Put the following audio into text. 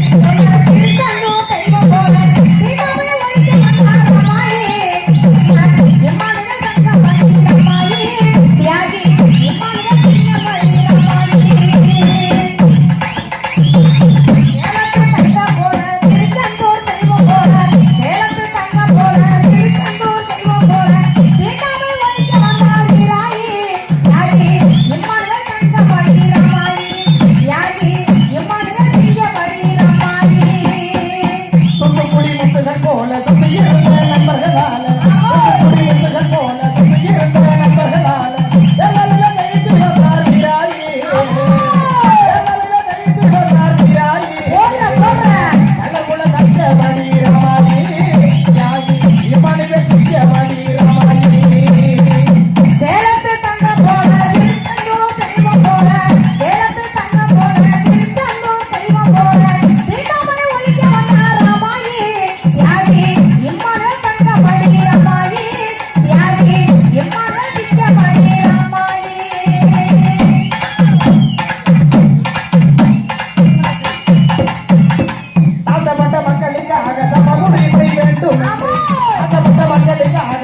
Thank you. ஆகலுக்கு ஆக